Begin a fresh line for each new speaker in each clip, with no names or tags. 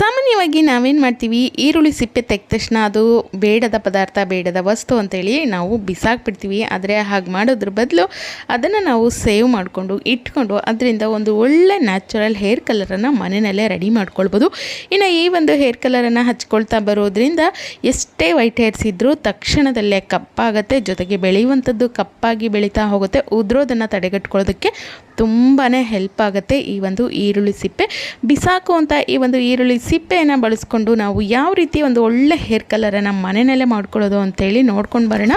ಸಾಮಾನ್ಯವಾಗಿ ನಾವೇನು ಮಾಡ್ತೀವಿ? ಈರುಳ್ಳಿ ಸಿಪ್ಪೆ ತೆಗೆದ ತಕ್ಷಣ ಅದು ಬೇಡದ ಪದಾರ್ಥ, ಬೇಡದ ವಸ್ತು ಅಂತೇಳಿ ನಾವು ಬಿಸಾಕ್ಬಿಡ್ತೀವಿ. ಆದರೆ ಹಾಗೆ ಮಾಡೋದ್ರ ಬದಲು ಅದನ್ನು ನಾವು ಸೇವ್ ಮಾಡಿಕೊಂಡು ಇಟ್ಕೊಂಡು ಅದರಿಂದ ಒಂದು ಒಳ್ಳೆ ನ್ಯಾಚುರಲ್ ಹೇರ್ ಕಲರನ್ನು ಮನೆಯಲ್ಲೇ ರೆಡಿ ಮಾಡ್ಕೊಳ್ಬೋದು. ಇನ್ನು ಈ ಒಂದು ಹೇರ್ ಕಲರನ್ನು ಹಚ್ಕೊಳ್ತಾ ಬರೋದ್ರಿಂದ ಎಷ್ಟೇ ವೈಟ್ ಹೇರ್ಸ್ ಇದ್ದರೂ ತಕ್ಷಣದಲ್ಲೇ ಕಪ್ಪಾಗುತ್ತೆ. ಜೊತೆಗೆ ಬೆಳೆಯುವಂಥದ್ದು ಕಪ್ಪಾಗಿ ಬೆಳೀತಾ ಹೋಗುತ್ತೆ. ಉದ್ರೋದನ್ನು ತಡೆಗಟ್ಕೊಳ್ಳೋದಕ್ಕೆ ತುಂಬಾ ಹೆಲ್ಪ್ ಆಗುತ್ತೆ ಈ ಒಂದು ಈರುಳ್ಳಿ ಸಿಪ್ಪೆ. ಬಿಸಾಕುವಂಥ ಈ ಒಂದು ಈರುಳ್ಳಿ ಸಿಪ್ಪೆಯನ್ನು ಬಳಸ್ಕೊಂಡು ನಾವು ಯಾವ ರೀತಿ ಒಂದು ಒಳ್ಳೆ ಹೇರ್ ಕಲರನ್ನು ಮನೆಯಲ್ಲೇ ಮಾಡ್ಕೊಳ್ಳೋದು ಅಂತೇಳಿ ನೋಡ್ಕೊಂಡು ಬರೋಣ.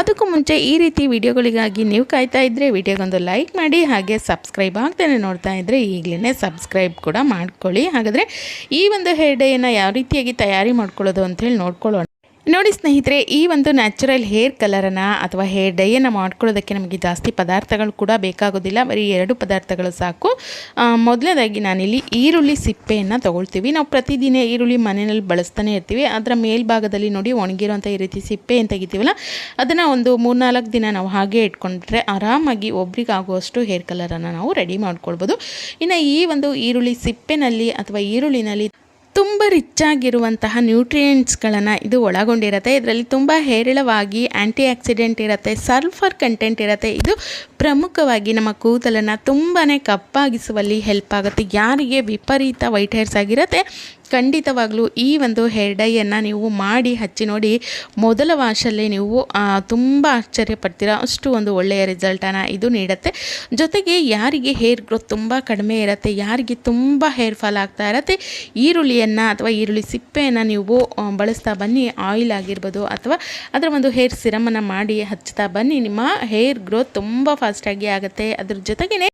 ಅದಕ್ಕೂ ಮುಂಚೆ ಈ ರೀತಿ ವಿಡಿಯೋಗಳಿಗಾಗಿ ನೀವು ಕಾಯ್ತಾ ಇದ್ದರೆ ವಿಡಿಯೋಗೊಂದು ಲೈಕ್ ಮಾಡಿ ಹಾಗೆ ಸಬ್ಸ್ಕ್ರೈಬ್ ಆಗ್ತಾನೆ ನೋಡ್ತಾ ಇದ್ದರೆ ಈಗಲೇ ಸಬ್ಸ್ಕ್ರೈಬ್ ಕೂಡ ಮಾಡ್ಕೊಳ್ಳಿ. ಹಾಗಾದರೆ ಈ ಒಂದು ಹೇರ್ ಡೇಯನ್ನು ಯಾವ ರೀತಿಯಾಗಿ ತಯಾರಿ ಮಾಡ್ಕೊಳ್ಳೋದು ಅಂತೇಳಿ ನೋಡ್ಕೊಳ್ಳೋಣ. ನೋಡಿ ಸ್ನೇಹಿತರೆ, ಈ ಒಂದು ನ್ಯಾಚುರಲ್ ಹೇರ್ ಕಲರನ್ನು ಅಥವಾ ಹೇರ್ ಡೈಯನ್ನು ಮಾಡ್ಕೊಳ್ಳೋದಕ್ಕೆ ನಮಗೆ ಜಾಸ್ತಿ ಪದಾರ್ಥಗಳು ಕೂಡ ಬೇಕಾಗೋದಿಲ್ಲ. ಬರೀ ಎರಡು ಪದಾರ್ಥಗಳು ಸಾಕು. ಮೊದಲನೇದಾಗಿ ನಾನಿಲ್ಲಿ ಈರುಳ್ಳಿ ಸಿಪ್ಪೆಯನ್ನು ತೊಗೊಳ್ತೀವಿ. ನಾವು ಪ್ರತಿದಿನ ಈರುಳ್ಳಿ ಮನೆಯಲ್ಲಿ ಬಳಸ್ತಾನೆ ಇರ್ತೀವಿ. ಅದರ ಮೇಲ್ಭಾಗದಲ್ಲಿ ನೋಡಿ ಒಣಗಿರುವಂಥ ಈ ರೀತಿ ಸಿಪ್ಪೆ ಏನು ತೆಗಿತೀವಲ್ಲ, ಅದನ್ನು ಒಂದು ಮೂರ್ನಾಲ್ಕು ದಿನ ನಾವು ಹಾಗೆ ಇಟ್ಕೊಂಡ್ರೆ ಆರಾಮಾಗಿ ಒಬ್ರಿಗೆ ಆಗುವಷ್ಟು ಹೇರ್ ಕಲರನ್ನು ನಾವು ರೆಡಿ ಮಾಡ್ಕೊಳ್ಬೋದು. ಇನ್ನು ಈ ಒಂದು ಈರುಳ್ಳಿ ಸಿಪ್ಪೆನಲ್ಲಿ ಅಥವಾ ಈರುಳ್ಳಿನಲ್ಲಿ ತುಂಬ ರಿಚ್ ಆಗಿರುವಂತಹ ನ್ಯೂಟ್ರಿಯೆಂಟ್ಸ್ಗಳನ್ನು ಇದು ಒಳಗೊಂಡಿರುತ್ತೆ. ಇದರಲ್ಲಿ ತುಂಬ ಹೇರಳವಾಗಿ ಆ್ಯಂಟಿ ಆಕ್ಸಿಡೆಂಟ್ ಇರುತ್ತೆ ಸಲ್ಫರ್ ಕಂಟೆಂಟ್ ಇರುತ್ತೆ. ಇದು ಪ್ರಮುಖವಾಗಿ ನಮ್ಮ ಕೂದಲನ್ನು ತುಂಬಾ ಕಪ್ಪಾಗಿಸುವಲ್ಲಿ ಹೆಲ್ಪ್ ಆಗುತ್ತೆ. ಯಾರಿಗೆ ವಿಪರೀತ ವೈಟ್ ಹೇರ್ಸ್ ಆಗಿರುತ್ತೆ ಖಂಡಿತವಾಗ್ಲೂ ಈ ಒಂದು ಹೇರ್ ಡೈಯನ್ನು ನೀವು ಮಾಡಿ ಹಚ್ಚಿ ನೋಡಿ ಮೊದಲ ವಾಶಲ್ಲಿ ನೀವು ತುಂಬ ಆಶ್ಚರ್ಯ ಪಡ್ತೀರಾ ಅಷ್ಟು ಒಂದು ಒಳ್ಳೆಯ ರಿಸಲ್ಟನ್ನು ಇದು ನೀಡುತ್ತೆ. ಜೊತೆಗೆ ಯಾರಿಗೆ ಹೇರ್ ಗ್ರೋತ್ ತುಂಬ ಕಡಿಮೆ ಇರುತ್ತೆ, ಯಾರಿಗೆ ತುಂಬ ಹೇರ್ ಫಾಲ್ ಆಗ್ತಾ ಇರುತ್ತೆ, ಈರುಳ್ಳಿಯನ್ನು ಅಥವಾ ಈರುಳ್ಳಿ ಸಿಪ್ಪೆಯನ್ನು ನೀವು ಬಳಸ್ತಾ ಬನ್ನಿ ಆಯಿಲ್ ಆಗಿರ್ಬೋದು ಅಥವಾ ಅದರ ಒಂದು ಹೇರ್ ಸಿರಮನ್ನು ಮಾಡಿ ಹಚ್ತಾ ಬನ್ನಿ. ನಿಮ್ಮ ಹೇರ್ ಗ್ರೋತ್ ತುಂಬ ಫಾಸ್ಟಾಗಿ ಆಗುತ್ತೆ. ಅದ್ರ ಜೊತೆಗೇ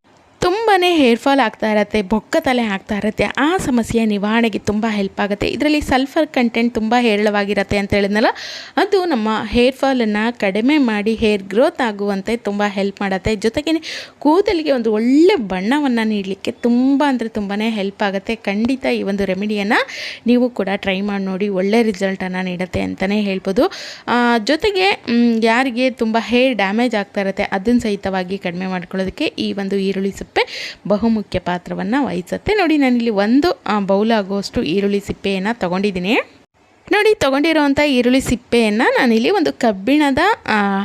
ತುಂಬಾ ಹೇರ್ ಫಾಲ್ ಆಗ್ತಾ ಇರತ್ತೆ, ಬೊಕ್ಕ ತಲೆ ಆಗ್ತಾ ಇರುತ್ತೆ, ಆ ಸಮಸ್ಯೆ ನಿವಾರಣೆಗೆ ತುಂಬ ಹೆಲ್ಪ್ ಆಗುತ್ತೆ. ಇದರಲ್ಲಿ ಸಲ್ಫರ್ ಕಂಟೆಂಟ್ ತುಂಬ ಹೇರಳವಾಗಿರತ್ತೆ ಅಂತ ಹೇಳಿದ್ನಲ್ಲ, ಅದು ನಮ್ಮ ಹೇರ್ ಫಾಲನ್ನು ಕಡಿಮೆ ಮಾಡಿ ಹೇರ್ ಗ್ರೋತ್ ಆಗುವಂತೆ ತುಂಬ ಹೆಲ್ಪ್ ಮಾಡುತ್ತೆ. ಜೊತೆಗೆ ಕೂದಲಿಗೆ ಒಂದು ಒಳ್ಳೆ ಬಣ್ಣವನ್ನು ನೀಡಲಿಕ್ಕೆ ತುಂಬ ಅಂದರೆ ತುಂಬಾ ಹೆಲ್ಪ್ ಆಗುತ್ತೆ. ಖಂಡಿತ ಈ ಒಂದು ರೆಮಿಡಿಯನ್ನು ನೀವು ಕೂಡ ಟ್ರೈ ಮಾಡಿ ನೋಡಿ, ಒಳ್ಳೆ ರಿಸಲ್ಟನ್ನು ನೀಡುತ್ತೆ ಅಂತಲೇ ಹೇಳ್ಬೋದು. ಜೊತೆಗೆ ಯಾರಿಗೆ ತುಂಬ ಹೇರ್ ಡ್ಯಾಮೇಜ್ ಆಗ್ತಾ ಇರುತ್ತೆ, ಅದನ್ನು ಸಹಿತವಾಗಿ ಕಡಿಮೆ ಮಾಡ್ಕೊಳ್ಳೋದಕ್ಕೆ ಈ ಒಂದು ಈರುಳ್ಳಿ ಸಿಪ್ಪೆ, ಬಹುಮುಖ್ಯ ಪಾತ್ರವನ್ನು ವಹಿಸುತ್ತೆ. ನೋಡಿ, ನಾನಿಲ್ಲಿ ಒಂದು ಬೌಲ್ ಆಗುವಷ್ಟು ಈರುಳ್ಳಿ ಸಿಪ್ಪೆಯನ್ನು ತಗೊಂಡಿದ್ದೀನಿ. ನೋಡಿ ತೊಗೊಂಡಿರುವಂಥ ಈರುಳ್ಳಿ ಸಿಪ್ಪೆಯನ್ನು ನಾನಿಲ್ಲಿ ಒಂದು ಕಬ್ಬಿಣದ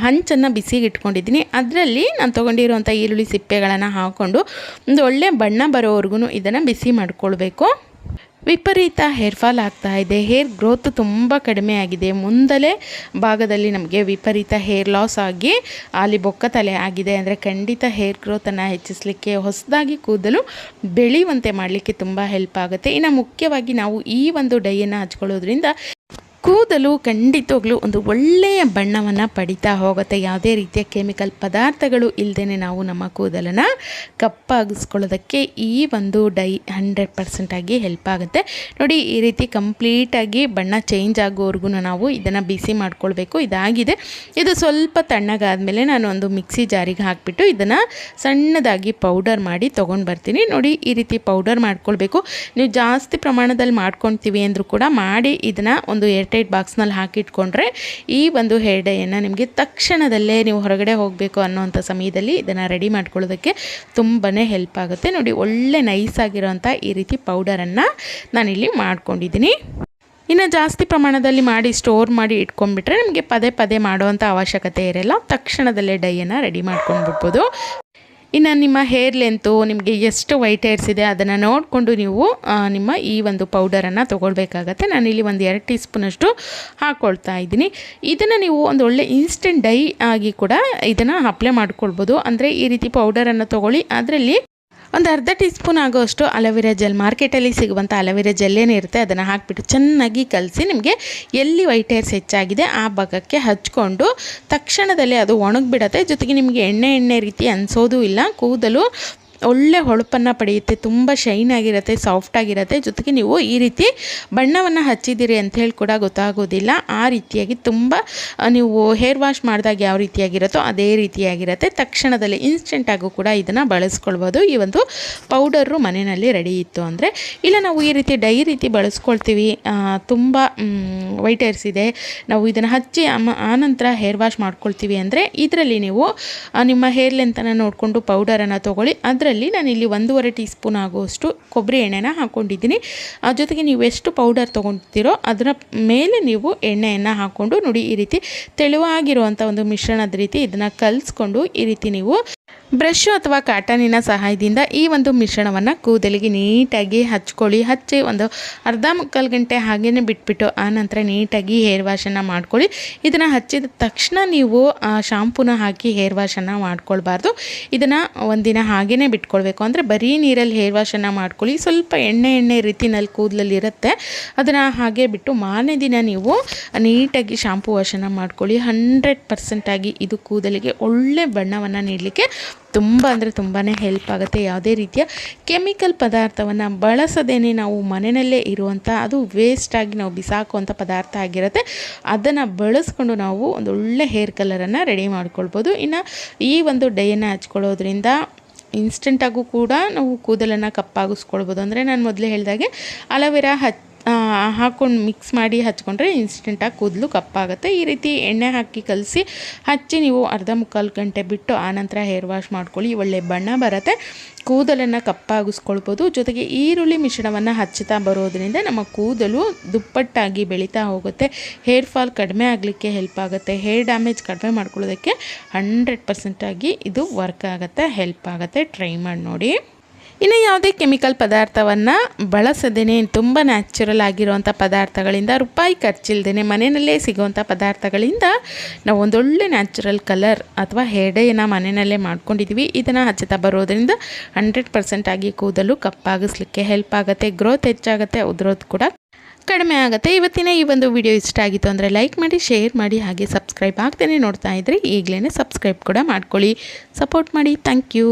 ಹಂಚನ್ನು ಬಿಸಿಗೆ ಇಟ್ಕೊಂಡಿದ್ದೀನಿ ಅದರಲ್ಲಿ ನಾನು ತೊಗೊಂಡಿರುವಂಥ ಈರುಳ್ಳಿ ಸಿಪ್ಪೆಗಳನ್ನು ಹಾಕ್ಕೊಂಡು ಒಂದು ಒಳ್ಳೆ ಬಣ್ಣ ಬರೋವರೆಗೂ ಇದನ್ನು ಬಿಸಿ ಮಾಡ್ಕೊಳ್ಬೇಕು. ವಿಪರೀತ ಹೇರ್ ಫಾಲ್ ಆಗ್ತಾ ಇದೆ. ಹೇರ್ ಗ್ರೋತ್ ತುಂಬ ಕಡಿಮೆ ಆಗಿದೆ. ಮುಂದಲೇ ಭಾಗದಲ್ಲಿ ನಮಗೆ ವಿಪರೀತ ಹೇರ್ ಲಾಸ್ ಆಗಿ ಅಲ್ಲಿ ಬೊಕ್ಕ ತಲೆ ಆಗಿದೆ ಅಂದರೆ ಖಂಡಿತ ಹೇರ್ ಗ್ರೋತನ್ನು ಹೆಚ್ಚಿಸಲಿಕ್ಕೆ, ಹೊಸದಾಗಿ ಕೂದಲು ಬೆಳೆಯುವಂತೆ ಮಾಡಲಿಕ್ಕೆ ತುಂಬ ಹೆಲ್ಪ್ ಆಗುತ್ತೆ. ಇನ್ನು ಮುಖ್ಯವಾಗಿ ನಾವು ಈ ಒಂದು ಡೈಯನ್ನು ಹಚ್ಕೊಳ್ಳೋದ್ರಿಂದ ಕೂದಲು ಖಂಡಿತವಾಗ್ಲೂ ಒಂದು ಒಳ್ಳೆಯ ಬಣ್ಣವನ್ನು ಪಡಿತಾ ಹೋಗುತ್ತೆ. ಯಾವುದೇ ರೀತಿಯ ಕೆಮಿಕಲ್ ಪದಾರ್ಥಗಳು ಇಲ್ಲದೇ ನಾವು ನಮ್ಮ ಕೂದಲನ್ನು ಕಪ್ಪಾಗಿಸ್ಕೊಳ್ಳೋದಕ್ಕೆ ಈ ಒಂದು ಡೈ ಹಂಡ್ರೆಡ್ ಪರ್ಸೆಂಟಾಗಿ ಹೆಲ್ಪ್ ಆಗುತ್ತೆ. ನೋಡಿ, ಈ ರೀತಿ ಕಂಪ್ಲೀಟಾಗಿ ಬಣ್ಣ ಚೇಂಜ್ ಆಗೋವರೆಗೂ ನಾವು ಇದನ್ನು ಬಿಸಿ ಮಾಡ್ಕೊಳ್ಬೇಕು. ಇದಾಗಿದೆ. ಇದು ಸ್ವಲ್ಪ ತಣ್ಣಗಾದ್ಮೇಲೆ ನಾನು ಒಂದು ಮಿಕ್ಸಿ ಜಾರಿಗೆ ಹಾಕಿಬಿಟ್ಟು ಇದನ್ನು ಸಣ್ಣದಾಗಿ ಪೌಡರ್ ಮಾಡಿ ತೊಗೊಂಡು ಬರ್ತೀನಿ. ನೋಡಿ, ಈ ರೀತಿ ಪೌಡರ್ ಮಾಡ್ಕೊಳ್ಬೇಕು. ನೀವು ಜಾಸ್ತಿ ಪ್ರಮಾಣದಲ್ಲಿ ಮಾಡ್ಕೊಳ್ತೀವಿ ಅಂದರೂ ಕೂಡ ಮಾಡಿ ಇದನ್ನು ಒಂದು ಏರ್ಟೈಟ್ ಬಾಕ್ಸ್ನಲ್ಲಿ ಹಾಕಿಟ್ಕೊಂಡ್ರೆ ಈ ಒಂದು ಹೇರ್ ಡೈಯನ್ನು ನಿಮಗೆ ತಕ್ಷಣದಲ್ಲೇ ನೀವು ಹೊರಗಡೆ ಹೋಗಬೇಕು ಅನ್ನೋವಂಥ ಸಮಯದಲ್ಲಿ ಇದನ್ನು ರೆಡಿ ಮಾಡ್ಕೊಳ್ಳೋದಕ್ಕೆ ತುಂಬಾ ಹೆಲ್ಪ್ ಆಗುತ್ತೆ. ನೋಡಿ, ಒಳ್ಳೆ ನೈಸ್ ಈ ರೀತಿ ಪೌಡರನ್ನು ನಾನಿಲ್ಲಿ ಮಾಡ್ಕೊಂಡಿದ್ದೀನಿ. ಇನ್ನು ಜಾಸ್ತಿ ಪ್ರಮಾಣದಲ್ಲಿ ಮಾಡಿ ಸ್ಟೋರ್ ಮಾಡಿ ಇಟ್ಕೊಂಡ್ಬಿಟ್ರೆ ನಿಮಗೆ ಪದೇ ಪದೇ ಮಾಡುವಂಥ ಅವಶ್ಯಕತೆ ಇರಲ್ಲ. ತಕ್ಷಣದಲ್ಲೇ ಡೈಯನ್ನು ರೆಡಿ ಮಾಡ್ಕೊಂಡ್ಬಿಡ್ಬೋದು. ಇನ್ನು ನಿಮ್ಮ ಹೇರ್ ಲೆಂತು ನಿಮಗೆ ಎಷ್ಟು ವೈಟ್ ಹೇರ್ಸ್ ಇದೆ ಅದನ್ನು ನೋಡಿಕೊಂಡು ನೀವು ನಿಮ್ಮ ಈ ಒಂದು ಪೌಡರನ್ನು ತೊಗೊಳ್ಬೇಕಾಗತ್ತೆ. ನಾನಿಲ್ಲಿ ಒಂದು ಎರಡು ಟೀ ಸ್ಪೂನಷ್ಟು ಹಾಕ್ಕೊಳ್ತಾ ಇದ್ದೀನಿ. ಇದನ್ನು ನೀವು ಒಂದು ಒಳ್ಳೆ ಇನ್ಸ್ಟೆಂಟ್ ಡೈ ಆಗಿ ಕೂಡ ಇದನ್ನು ಅಪ್ಲೈ ಮಾಡ್ಕೊಳ್ಬೋದು. ಅಂದರೆ ಈ ರೀತಿ ಪೌಡರನ್ನು ತೊಗೊಳ್ಳಿ. ಅದರಲ್ಲಿ ಒಂದು ಅರ್ಧ ಟೀ ಸ್ಪೂನ್ ಆಗೋಷ್ಟು ಅಲೋವೆರಾ ಜೆಲ್ ಮಾರ್ಕೆಟಲ್ಲಿ ಸಿಗುವಂಥ ಅಲೋವೆರಾ ಜೆಲ್ ಏನಿರುತ್ತೆ ಅದನ್ನು ಹಾಕಿಬಿಟ್ಟು ಚೆನ್ನಾಗಿ ಕಲಸಿ ನಿಮಗೆ ಎಲ್ಲಿ ವೈಟ್ ಹೇರ್ಸ್ ಹೆಚ್ಚಾಗಿದೆ ಆ ಭಾಗಕ್ಕೆ ಹಚ್ಕೊಂಡು ತಕ್ಷಣದಲ್ಲಿ ಅದು ಒಣಗಿಬಿಡತ್ತೆ. ಜೊತೆಗೆ ನಿಮಗೆ ಎಣ್ಣೆ ಎಣ್ಣೆ ರೀತಿ ಅನಿಸೋದು ಇಲ್ಲ, ಕೂದಲು ಒಳ್ಳೆ ಹೊಳಪನ್ನು ಪಡೆಯುತ್ತೆ, ತುಂಬ ಶೈನ್ ಆಗಿರುತ್ತೆ ಸಾಫ್ಟ್ ಆಗಿರುತ್ತೆ. ಜೊತೆಗೆ ನೀವು ಈ ರೀತಿ ಬಣ್ಣವನ್ನು ಹಚ್ಚಿದ್ದೀರಿ ಅಂತ ಹೇಳಿ ಕೂಡ ಗೊತ್ತಾಗೋದಿಲ್ಲ. ಆ ರೀತಿಯಾಗಿ ತುಂಬ ನೀವು ಹೇರ್ ವಾಶ್ ಮಾಡಿದಾಗ ಯಾವ ರೀತಿಯಾಗಿರುತ್ತೋ ಅದೇ ರೀತಿಯಾಗಿರುತ್ತೆ. ತಕ್ಷಣದಲ್ಲಿ ಇನ್ಸ್ಟೆಂಟಾಗೂ ಕೂಡ ಇದನ್ನು ಬಳಸ್ಕೊಳ್ಬೋದು. ಈ ಒಂದು ಪೌಡರು ಮನೆಯಲ್ಲಿ ರೆಡಿ ಇತ್ತು ಅಂದರೆ. ಇಲ್ಲ, ನಾವು ಈ ರೀತಿ ಡೈ ರೀತಿ ಬಳಸ್ಕೊಳ್ತೀವಿ. ತುಂಬ ವೈಟ್ ಹೇರ್ಸ್ ಇದೆ. ನಾವು ಇದನ್ನು ಹಚ್ಚಿ ಆನಂತರ ಹೇರ್ ವಾಶ್ ಮಾಡ್ಕೊಳ್ತೀವಿ ಅಂದರೆ, ಇದರಲ್ಲಿ ನೀವು ನಿಮ್ಮ ಹೇರ್ ಲೆಂತನ್ನು ನೋಡಿಕೊಂಡು ಪೌಡರನ್ನು ತೊಗೊಳ್ಳಿ. ಅದರಲ್ಲಿ ಅದರಲ್ಲಿ ನಾನಿಲ್ಲಿ ಒಂದೂವರೆ ಟೀ ಸ್ಪೂನ್ ಆಗುವಷ್ಟು ಕೊಬ್ಬರಿ ಎಣ್ಣೆನ ಹಾಕ್ಕೊಂಡಿದ್ದೀನಿ. ಅದ್ರ ಜೊತೆಗೆ ನೀವು ಎಷ್ಟು ಪೌಡರ್ ತೊಗೊಳ್ತೀರೋ ಅದರ ಮೇಲೆ ನೀವು ಎಣ್ಣೆಯನ್ನು ಹಾಕ್ಕೊಂಡು ನೋಡಿ ಈ ರೀತಿ ತೆಳುವಾಗಿರುವಂಥ ಒಂದು ಮಿಶ್ರಣದ ರೀತಿ ಇದನ್ನು ಕಲಿಸ್ಕೊಂಡು ಈ ರೀತಿ ನೀವು ಬ್ರಷ್ ಅಥವಾ ಕಾಟನಿನ ಸಹಾಯದಿಂದ ಈ ಒಂದು ಮಿಶ್ರಣವನ್ನು ಕೂದಲಿಗೆ ನೀಟಾಗಿ ಹಚ್ಕೊಳ್ಳಿ. ಹಚ್ಚಿ ಒಂದು ಅರ್ಧ ಮುಕ್ಕಾಲು ಗಂಟೆ ಹಾಗೇ ಬಿಟ್ಬಿಟ್ಟು ಆನಂತರ ನೀಟಾಗಿ ಹೇರ್ ವಾಶನ್ನು ಮಾಡ್ಕೊಳ್ಳಿ. ಇದನ್ನು ಹಚ್ಚಿದ ತಕ್ಷಣ ನೀವು ಶಾಂಪೂನ ಹಾಕಿ ಹೇರ್ ವಾಶನ್ನು ಮಾಡ್ಕೊಳ್ಬಾರ್ದು. ಇದನ್ನು ಒಂದಿನ ಹಾಗೇ ಬಿಟ್ಕೊಳ್ಬೇಕು. ಅಂದರೆ ಬರೀ ನೀರಲ್ಲಿ ಹೇರ್ ವಾಶನ್ನು ಮಾಡ್ಕೊಳ್ಳಿ. ಸ್ವಲ್ಪ ಎಣ್ಣೆ ಎಣ್ಣೆ ರೀತಿನಲ್ಲಿ ಕೂದಲಲ್ಲಿ ಇರುತ್ತೆ. ಅದನ್ನು ಹಾಗೆ ಬಿಟ್ಟು ಮಾರನೇ ದಿನ ನೀವು ನೀಟಾಗಿ ಶಾಂಪೂ ವಾಶನ್ನು ಮಾಡ್ಕೊಳ್ಳಿ. ಹಂಡ್ರೆಡ್ ಪರ್ಸೆಂಟಾಗಿ ಇದು ಕೂದಲಿಗೆ ಒಳ್ಳೆ ಬಣ್ಣವನ್ನು ನೀಡಲಿಕ್ಕೆ ತುಂಬ ಅಂದರೆ ತುಂಬಾ ಹೆಲ್ಪ್ ಆಗುತ್ತೆ ಯಾವುದೇ ರೀತಿಯ ಕೆಮಿಕಲ್ ಪದಾರ್ಥವನ್ನು ಬಳಸದೇನೆ ನಾವು ಮನೆಯಲ್ಲೇ ಇರುವಂಥ ಅದು ವೇಸ್ಟಾಗಿ ನಾವು ಬಿಸಾಕುವಂಥ ಪದಾರ್ಥ ಆಗಿರುತ್ತೆ. ಅದನ್ನು ಬಳಸ್ಕೊಂಡು ನಾವು ಒಂದು ಒಳ್ಳೆ ಹೇರ್ ಕಲರನ್ನು ರೆಡಿ ಮಾಡ್ಕೊಳ್ಬೋದು. ಇನ್ನು ಈ ಒಂದು ಡೈಯನ್ನು ಹಚ್ಕೊಳ್ಳೋದ್ರಿಂದ ಇನ್ಸ್ಟೆಂಟಾಗೂ ಕೂಡ ನಾವು ಕೂದಲನ್ನು ಕಪ್ಪಾಗಿಸ್ಕೊಳ್ಬೋದು. ಅಂದರೆ ನಾನು ಮೊದಲೇ ಹೇಳಿದಾಗೆ, ಅಲವೆರಾ ಹಚ್ ಹಾಕ್ಕೊಂಡು ಮಿಕ್ಸ್ ಮಾಡಿ ಹಚ್ಕೊಂಡ್ರೆ ಇನ್ಸ್ಟೆಂಟಾಗಿ ಕೂದಲು ಕಪ್ಪಾಗುತ್ತೆ. ಈ ರೀತಿ ಎಣ್ಣೆ ಹಾಕಿ ಕಲಸಿ ಹಚ್ಚಿ ನೀವು ಅರ್ಧ ಮುಕ್ಕಾಲು ಗಂಟೆ ಬಿಟ್ಟು ಆನಂತರ ಹೇರ್ ವಾಶ್ ಮಾಡ್ಕೊಳ್ಳಿ. ಒಳ್ಳೆ ಬಣ್ಣ ಬರುತ್ತೆ. ಕೂದಲನ್ನು ಕಪ್ಪಾಗಿಸ್ಕೊಳ್ಬೋದು. ಜೊತೆಗೆ ಈರುಳ್ಳಿ ಮಿಶ್ರಣವನ್ನು ಹಚ್ಚುತ್ತಾ ಬರೋದ್ರಿಂದ ನಮ್ಮ ಕೂದಲು ದುಪ್ಪಟ್ಟಾಗಿ ಬೆಳೀತಾ ಹೋಗುತ್ತೆ. ಹೇರ್ ಫಾಲ್ ಕಡಿಮೆ ಆಗಲಿಕ್ಕೆ ಹೆಲ್ಪ್ ಆಗುತ್ತೆ. ಹೇರ್ ಡ್ಯಾಮೇಜ್ ಕಡಿಮೆ ಮಾಡ್ಕೊಳ್ಳೋದಕ್ಕೆ ಹಂಡ್ರೆಡ್ ಪರ್ಸೆಂಟಾಗಿ ಇದು ವರ್ಕ್ ಆಗುತ್ತೆ. ಹೆಲ್ಪ್ ಆಗುತ್ತೆ. ಟ್ರೈ ಮಾಡಿ ನೋಡಿ. ಇನ್ನು ಯಾವುದೇ ಕೆಮಿಕಲ್ ಪದಾರ್ಥವನ್ನು ಬಳಸದೇ ತುಂಬ ನ್ಯಾಚುರಲ್ ಆಗಿರುವಂಥ ಪದಾರ್ಥಗಳಿಂದ, ರೂಪಾಯಿ ಖರ್ಚಿಲ್ದೇ ಮನೆಯಲ್ಲೇ ಸಿಗುವಂಥ ಪದಾರ್ಥಗಳಿಂದ ನಾವು ಒಂದೊಳ್ಳೆ ನ್ಯಾಚುರಲ್ ಕಲರ್ ಅಥವಾ ಹೆಡೆಯನ್ನು ಡೇಯನ್ನು ಮನೆಯಲ್ಲೇ ಮಾಡ್ಕೊಂಡಿದ್ದೀವಿ ಇದನ್ನು ಹಚ್ಚುತ್ತಾ ಬರೋದರಿಂದ ಹಂಡ್ರೆಡ್ ಪರ್ಸೆಂಟ್ ಆಗಿ ಕೂದಲು ಕಪ್ಪಾಗಿಸ್ಲಿಕ್ಕೆ ಹೆಲ್ಪ್ ಆಗುತ್ತೆ ಗ್ರೋತ್ ಹೆಚ್ಚಾಗುತ್ತೆ ಉದ್ರೋದು ಕೂಡ ಕಡಿಮೆ ಆಗುತ್ತೆ. ಇವತ್ತಿನ ಈ ಒಂದು ವಿಡಿಯೋ ಇಷ್ಟ ಆಗಿತ್ತು ಅಂದರೆ ಲೈಕ್ ಮಾಡಿ ಶೇರ್ ಮಾಡಿ, ಹಾಗೆ ಸಬ್ಸ್ಕ್ರೈಬ್ ಆಗ್ತೇನೆ ನೋಡ್ತಾ ಇದ್ರೆ. ಈಗಲೇ ಸಬ್ಸ್ಕ್ರೈಬ್ ಕೂಡ ಮಾಡ್ಕೊಳ್ಳಿ. ಸಪೋರ್ಟ್ ಮಾಡಿ. Thank you